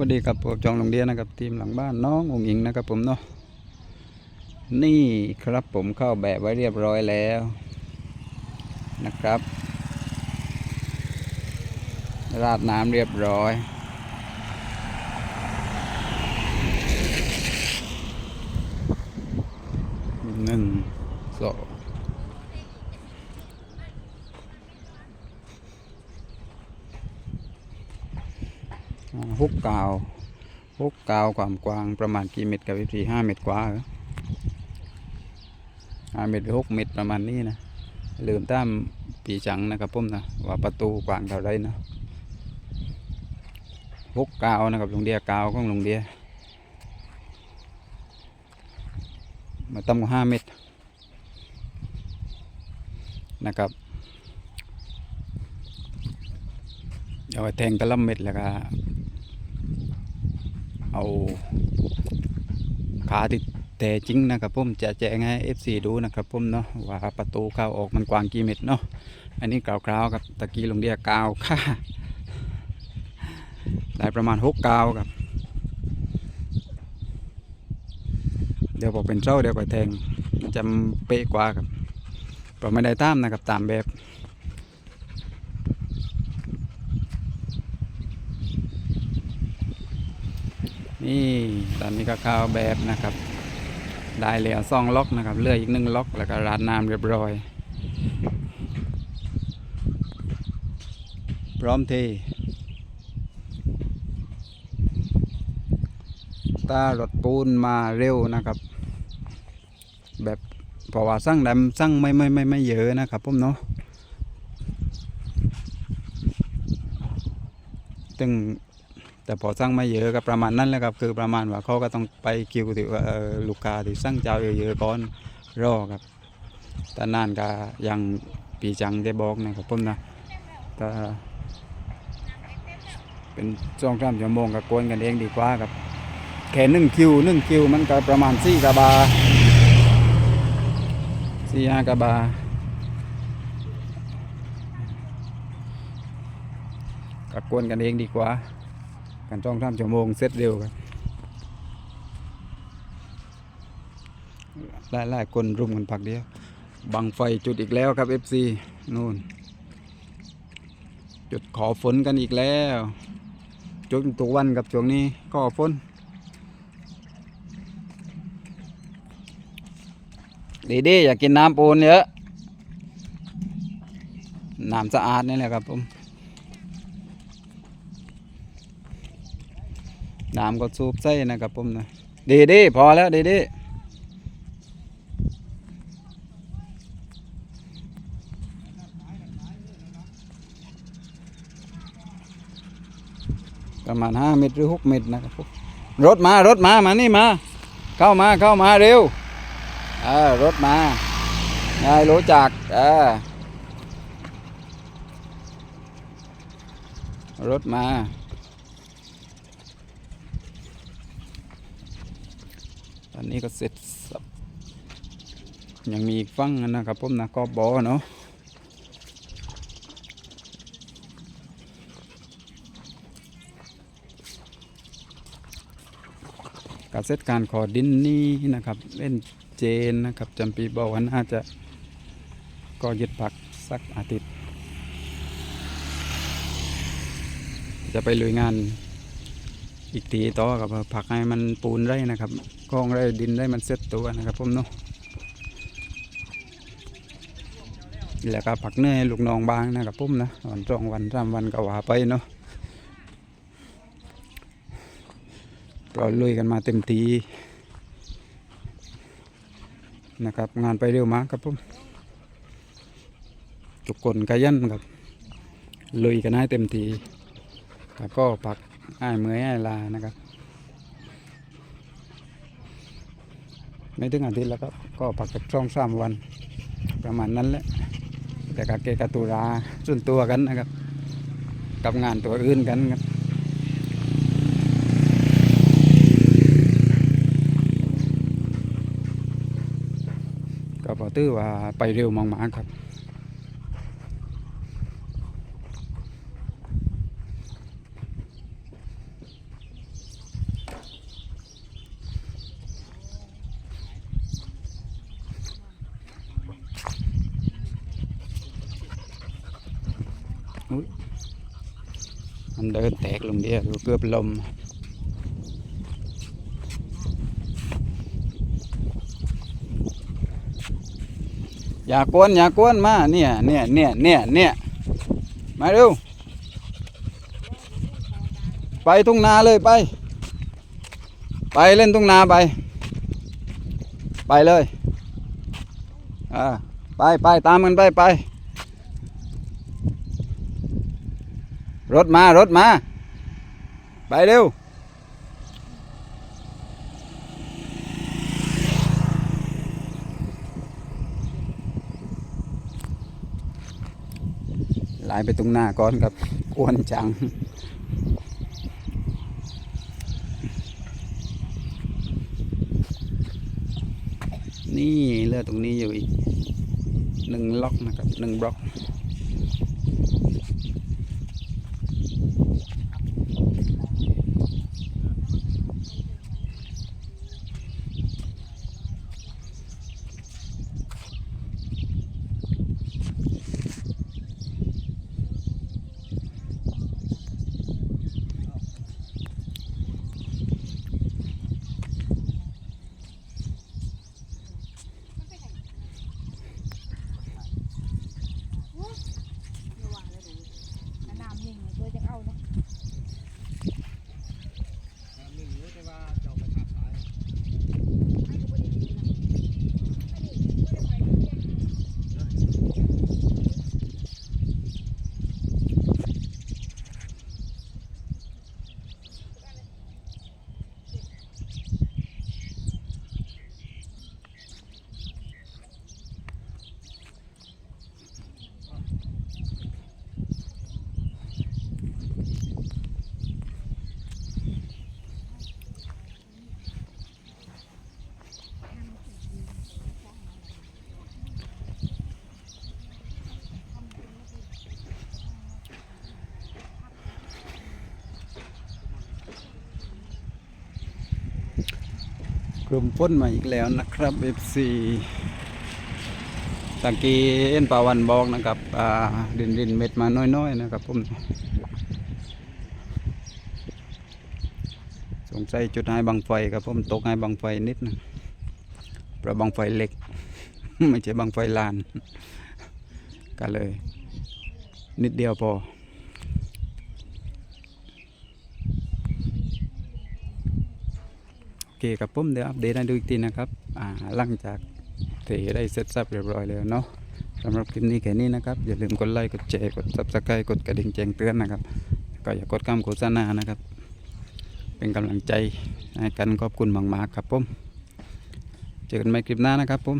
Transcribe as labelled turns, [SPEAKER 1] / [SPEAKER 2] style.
[SPEAKER 1] วัสดีครับผมจองโรงเรียนนะครับทีมหลังบ้านน้ององอิงนะครับผมเนาะนี่ครับผมเข้าแบบไว้เรียบร้อยแล้วนะครับ ราดน้ำเรียบร้อยหนึ่งสองอ่า ฮุกกาวฮุกกาวความกว้างประมาณกี่เมตรกับพี่พีห้าเมตรกว่าเหรอห้าเมตรหรือหกเมตรประมาณนี้นะลืมตามปีจังนะครับผมนะว่าประตูกว้างเท่าไรนะฮุกกาวนะครับลุงเดียกาวของลุงเดียมาตั้งห้าเมตรนะครับเอาไปแทงตะล่ำเม็ดแล้วก็ เอาขาติดแต่จริงนะครับผมจะแจ้งให้ FC ดูนะครับผมเนาะว่าประตูเข้าออกมันกว้างกี่เมตรเนาะอันนี้กราวๆครับตะกี้ลงเดียกาวค่าได้ประมาณหกกาวครับเดี๋ยวบอกเป็นเจ้าเดี๋ยวก็แทงจะเป๊ะกว่าครับเราไม่ได้ตามนะครับตามแบบ นี่ตอนนี้ก็เข้าแบบนะครับ ได้แล้วซองล็อกนะครับเลืออีกหนึ่งล็อกแล้วก็ราดน้ำเรียบร้อย พร้อมเทตารถปูนมาเร็วนะครับ แบบเพราะว่าสั่งดำสั่งไม่ไม่ไม่ไม่เยอะนะครับผมเนาะตึง แต่พอสั่งไม่เยอะก็ประมาณนั้นแหละครับคือประมาณว่าเขาก็ต้องไปคิวที่ว่าเอ่อลูกค้าที่สั่งเจ้าเยอะๆก่อนรอครับแต่นานก็ยังปีจังได้บอกนะครับผมนะแต่เป็นช่องสามชั่วโมงก็กวนกันเองดีกว่าครับแค่หนึ่งคิวหนึ่งคิวมันก็ประมาณสี่กะบาสี่ห้ากะบากักวนกันเองดีกว่า กันจ้องทำชั่วโมงเสร็จเร็วกันหลายหลายคนรุมกันพักเดียว บังไฟจุดอีกแล้วครับ FC นู่น จุดขอฝนกันอีกแล้ว จุดทุกวันกับช่วงนี้ขอฝนดีดีอยากกินน้ำปูนเยอะ น้ำสะอาดนี่แหละครับผม น้ำก็สูบใส่นะครับผมนะดีดีพอแล้วดีดีประมาณห้าเมตรหรือหกเมตรนะครับผมรถมารถมามานี่มา เข้ามาเข้ามาเร็วเออรถมาได้รู้จักเออรถมา อนนี้ก็เสร็จสับยังมีอีกฟังนะครับผมนะก็บอเนาะการเซตการขอดินนี่นะครับ เล่นเจนนะครับจำปีบอกว่าน่าจะก็ยึดผักสักอาทิตย์ จะไปลุยงาน อีกทีต่อกับผักให้มันปูนได้นะครับกองได้ดินได้มันเซ็ตตัวนะครับผมเนาะแล้วก็ผักเนื้อลูกน้องบางนะครับผมนะวันสองวันสามวันก็ว่าไปเนาะเราลุยกันมาเต็มทีนะครับ งานไปเร็วมากครับผมทุกคนขยันครับลุยกันให้เต็มทีแล้วก็ปัก อ้ายเมื่อยอ้ายลานะครับ ไม่ถึงอาทิตย์แล้วก็ก็ปักจากช่องสามวัน ประมาณนั้นแหละแต่กะเกกตุราส่วนตัวกันนะครับ กับงานตัวอื่นกันครับก็พอตื้อว่าไปเร็วมากๆครับ มันเดินแตกลงเดียวเกือบลมอย่ากวนอย่ากวนมาเนี่ยเนี่ยเนี่ยเนี่ยเนี่ยมาเร็วไปทุ่งนาเลยไป ไปเล่นทุ่งนาไป ไปเลยอ่าไปไปตามกันไปไป รถมารถมา ไปเร็วไหลไปตรงหน้าก่อนครับกวนจังนี่เลือดตรงนี้อยู่อีกหนึ่งล็อกนะครับหนึ่งบล็อก กลุ่มพ้นมาอีกแล้วนะครับ FC ตะกี้เอ็นปาวันบอกนะครับดินดินเม็ดมาน้อยๆนะครับผมสงสัยจุดให้บังไฟครับผมตกให้บังไฟนิดหนึงระบังไฟเล็ก ไม่ใช่บังไฟลานก็เลย นิดเดียวพอ โอ เคครับผมเดี๋ยวอัปเดตให้ดูอีกทีนะครับอ่าหลังจากเทได้เสร็จสับเรียบร้อยแล้วเนาะสำหรับคลิปนี้แค่นี้นะครับ อย่าลืมกดไลค์กดแชร์กดซับสไครต์กดกระดิ่งแจ้งเตือนนะครับ ก็อย่ากดคำโฆษณานะครับ เป็นกำลังใจให้กันขอบคุณมากๆครับผมเจอกันใหม่คลิปหน้านะครับผม